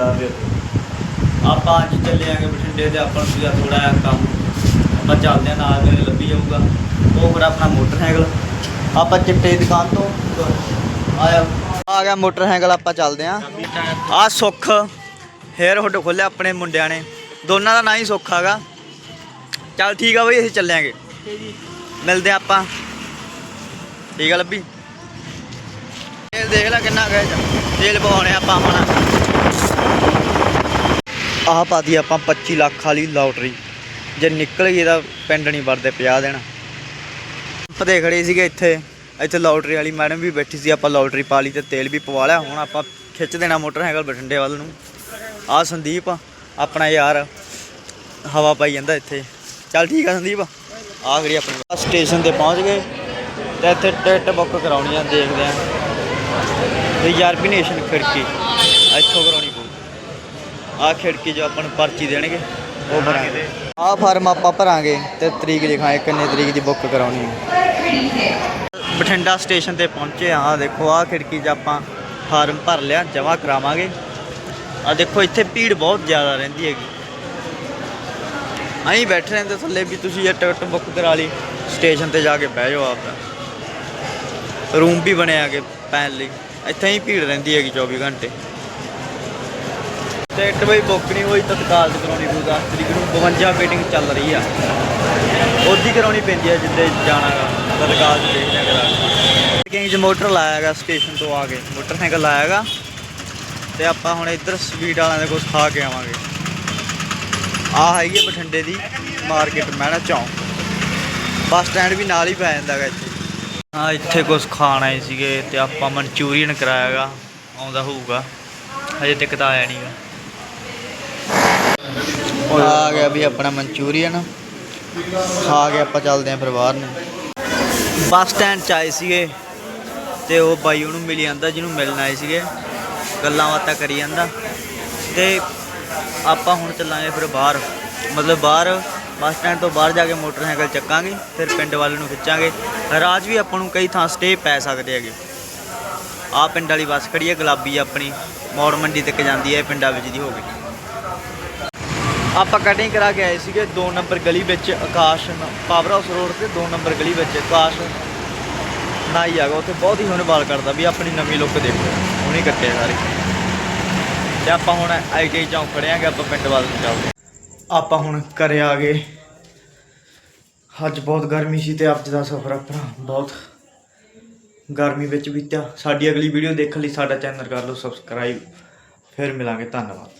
ਆਪਾਂ ਅੱਜ ਚੱਲੇ ਆਂਗੇ ਬਠਿੰਡੇ ਤੇ, ਆਪਾਂ ਨੂੰ ਸੀਗਾ ਥੋੜਾ ਜਿਹਾ ਕੰਮ। ਆਪਾਂ ਚੱਲਦੇ ਆਂ ਨਾਲ, ਮੇਰੇ ਲੱਭੀ ਜਾਊਗਾ। ਉਹ ਫਿਰ ਆਪਣਾ ਮੋਟਰਸਾਈਕਲ। ਆਪਾਂ ਚਿੱਟੇ ਦੁਕਾਨ ਤੋਂ ਆਇਆ। ਆ ਗਿਆ ਮੋਟਰਸਾਈਕਲ, ਆਪਾਂ ਚੱਲਦੇ ਆਂ ਆ ਸੁੱਖ। ਹੇਅਰ ਹੁੱਡ ਖੋਲਿਆ ਆਪਣੇ ਮੁੰਡਿਆਂ ਨੇ। ਦੋਨਾਂ ਦਾ ਨਾਂ ਹੀ ਸੁੱਖ ਹੈਗਾ। ਚੱਲ ਠੀਕ ਆ ਬਈ, ਅਸੀਂ ਚੱਲਿਆਂਗੇ। ਮਿਲਦੇ ਆਂ ਆਪਾਂ। ਠੀਕ ਆ ਲੱਭੀ। ਤੇਲ ਦੇਖ ਲੈ ਕਿੰਨਾ ਗਿਆ ਤੇਲ ਪਵਾਉਣੇ ਆਪਾਂ ਹੁਣ। ਆਹ ਪਾਤੀ ਆਪਾਂ 25 ਲੱਖ ਵਾਲੀ ਲੋਟਰੀ। ਜੇ ਨਿਕਲ ਗਈ ਤਾਂ ਪਿੰਡ ਨਹੀਂ ਵੜਦੇ 50 ਦਿਨ। ਪਤੇ ਖੜੇ ਸੀਗੇ ਇੱਥੇ ਇੱਥੇ ਲੋਟਰੀ ਵਾਲੀ ਮੈਡਮ ਵੀ ਬੈਠੀ ਸੀ, ਆਪਾਂ ਲੋਟਰੀ ਪਾ ਲਈ ਤੇ ਤੇਲ ਵੀ ਪਵਾ ਲਿਆ, ਹੁਣ ਆਪਾਂ ਖਿੱਚ ਦੇਣਾ ਮੋਟਰਸਾਈਕਲ ਬਠਿੰਡੇ ਵੱਲ ਨੂੰ। ਆਹ ਸੰਦੀਪ, ਆਪਣਾ ਯਾਰ, ਹਵਾ ਪਾਈ ਜਾਂਦਾ ਇੱਥੇ। ਚੱਲ ਠੀਕ ਆ ਸੰਦੀਪ ਆ ਖੜੀ ਆਪਣੀ। ਸਟੇਸ਼ਨ ਤੇ ਪਹੁੰਚ ਗਏ ਤੇ ਇੱਥੇ ਟਿਕਟ ਬੁੱਕ ਕਰਾਉਣੀ ਆ, ਦੇਖਦੇ ਆ। ਨੇਸ਼ਨ ਖਿੜਕੀ, ਇੱਥੋਂ ਕਰਾਉਣੀ ਆਹ ਖਿੜਕੀ ਜੋ ਆਪਾਂ ਨੂੰ ਪਰਚੀ ਦੇਣਗੇ ਉਹ ਭਰਾਂਗੇ ਆਹ ਫਾਰਮ ਆਪਾਂ ਭਰਾਂਗੇ ਤੇ ਤਰੀਕ ਲਿਖਾਂਗੇ ਕਿੰਨੇ ਤਰੀਕ ਦੀ ਬੁੱਕ ਕਰਾਉਣੀ ਹੈ। ਬਠਿੰਡਾ ਸਟੇਸ਼ਨ ਤੇ ਪਹੁੰਚੇ ਆ ਦੇਖੋ ਆਹ ਖਿੜਕੀ 'ਚ ਆਪਾਂ ਫਾਰਮ ਭਰ ਲਿਆ ਜਮ੍ਹਾਂ ਕਰਾਵਾਂਗੇ। ਆ ਦੇਖੋ ਇੱਥੇ ਭੀੜ ਬਹੁਤ ਜ਼ਿਆਦਾ ਰਹਿੰਦੀ ਹੈਗੀ। ਅਸੀਂ ਬੈਠੇ ਰਹਿੰਦੇ ਥੱਲੇ ਵੀ ਤੁਸੀਂ ਇਹ ਟਿਕਟ ਬੁੱਕ ਕਰਾ ਲਈ ਸਟੇਸ਼ਨ ਤੇ ਜਾ ਕੇ ਬਹਿ ਜਾਓ ਆਪਦਾ ਰੂਮ ਵੀ ਬਣਿਆ ਹੈਗੇ ਪੈਣ ਲਈ। ਇੱਥੇ ਹੀ ਭੀੜ ਰਹਿੰਦੀ ਹੈਗੀ 24 ਘੰਟੇ। ਟਿਕਟ ਬਈ ਬੁੱਕ ਨਹੀਂ ਹੋਈ ਤਤਕਾਲ ਤੇ ਕਰਾਉਣੀ ਪਊ 10 ਤਰੀਕ ਨੂੰ 52 ਮੀਟਿੰਗ ਚੱਲ ਰਹੀ ਆ। ਉਹਦੀ ਕਰਾਉਣੀ ਪੈਂਦੀ ਹੈ ਜਿੱਦੇ ਜਾਣਾਗਾ ਤਤਕਾਲ ਚ ਦੇਖਦੇ ਕਰਾ ਕਿੰਗ ਚ ਮੋਟਰ ਲਾਇਆਗਾ ਸਟੇਸ਼ਨ ਤੋਂ ਆ ਕੇ, ਮੋਟਰਸਾਈਕਲ ਲਾਇਆਗਾ ਤੇ ਆਪਾਂ ਹੁਣ ਇੱਧਰ ਸਵੀਟ ਵਾਲਿਆਂ ਦੇ ਕੋਲ ਖਾ ਕੇ ਆਵਾਂਗੇ। ਆ ਹੈਗੀ ਆ ਬਠਿੰਡੇ ਦੀ ਮਾਰਕੀਟ ਮਹਿਣਾ ਚੌਂਕ। ਬੱਸ ਸਟੈਂਡ ਵੀ ਨਾਲ ਹੀ ਪੈ ਜਾਂਦਾ ਹੈਗਾ ਇੱਥੇ। ਹਾਂ, ਇੱਥੇ ਕੁਝ ਖਾਣਾ ਹੀ ਸੀਗੇ ਤੇ ਆਪਾਂ ਮਨਚੂਰੀਅਨ ਕਰਾਇਆਗਾ ਆਉਂਦਾ ਹੋਊਗਾ। ਹਜੇ ਤੱਕ ਤਾਂ ਆਇਆ ਨਹੀਂਗਾ ਆ ਗਿਆ ਵੀ ਆਪਣਾ ਮਨਚੂਰੀਅਨ। ਖਾ ਕੇ ਆਪਾਂ ਚੱਲਦੇ ਆਂ ਫਿਰ ਬਾਹਰ ਨੂੰ। ਬੱਸ ਸਟੈਂਡ 'ਚ ਆਏ ਸੀਗੇ ਤੇ ਉਹ ਬਾਈ ਉਹਨੂੰ ਮਿਲ ਜਾਂਦਾ, ਜਿਹਨੂੰ ਮਿਲਣ ਆਏ ਸੀਗੇ। ਗੱਲਾਂ ਬਾਤਾਂ ਕਰੀ ਜਾਂਦਾ। ਤੇ ਆਪਾਂ ਹੁਣ ਚੱਲਾਂਗੇ ਫਿਰ ਬਾਹਰ। ਮਤਲਬ ਬਾਹਰ, ਬੱਸ ਸਟੈਂਡ ਤੋਂ ਬਾਹਰ ਜਾ ਕੇ ਮੋਟਰਸਾਈਕਲ ਚੱਕਾਂਗੇ, ਫਿਰ ਪਿੰਡ ਵੱਲ ਨੂੰ ਖਿੱਚਾਂਗੇ। ਰਾਜ ਵੀ ਆਪਾਂ ਨੂੰ ਕਈ ਥਾਂ ਸਟੇ ਪੈ ਸਕਦੇ ਹੈਗੇ। ਆ ਪਿੰਡ ਵਾਲੀ ਬੱਸ ਖੜੀ ਹੈ, ਗੁਲਾਬੀ ਆਪਣੀ। ਮੌੜ ਮੰਡੀ ਤੱਕ ਜਾਂਦੀ ਹੈ ਪਿੰਡਾਂ ਵਿੱਚ ਦੀ ਹੋ ਗਈ। ਆਪਾਂ ਕਟਿੰਗ ਕਰਾ ਕੇ ਆਏ ਸੀਗੇ 2 ਨੰਬਰ ਗਲੀ ਵਿੱਚ ਆਕਾਸ਼ ਪਾਵਰ ਹਾਊਸ ਰੋਡ ਤੇ 2 ਨੰਬਰ ਗਲੀ ਵਿੱਚ ਆਕਾਸ਼ ਨਾਈ ਆਗਾ ਉੱਥੇ ਬਹੁਤ ਹੀ ਹੁਣ ਵਾਲ ਕੱਟਦਾ ਵੀ ਆਪਣੀ ਨਵੀਂ ਲੁੱਕ ਦੇਖੋ। ਹੁਣੇ ਕੱਟੇ ਸਾਰੇ। ਤੇ ਆਪਾਂ ਹੁਣ ਆਈਟੀ ਚੌਂਕ ਖੜੇ ਆਂਗੇ, ਆਪਾਂ ਪਿੰਡ ਵੱਲ ਨੂੰ ਚੱਲਦੇ ਆਪਾਂ ਹੁਣ ਘਰੇ ਆ ਗਏ। ਅੱਜ ਬਹੁਤ ਗਰਮੀ ਸੀ ਤੇ ਅੱਜ ਦਾ ਸਫ਼ਰ ਆਪਣਾ ਬਹੁਤ ਗਰਮੀ ਵਿੱਚ ਬੀਤਿਆ। ਸਾਡੀ ਅਗਲੀ ਵੀਡੀਓ ਦੇਖਣ ਲਈ ਸਾਡਾ ਚੈਨਲ ਕਰ ਲਓ ਸਬਸਕ੍ਰਾਈਬ ਫਿਰ ਮਿਲਾਂਗੇ, ਧੰਨਵਾਦ।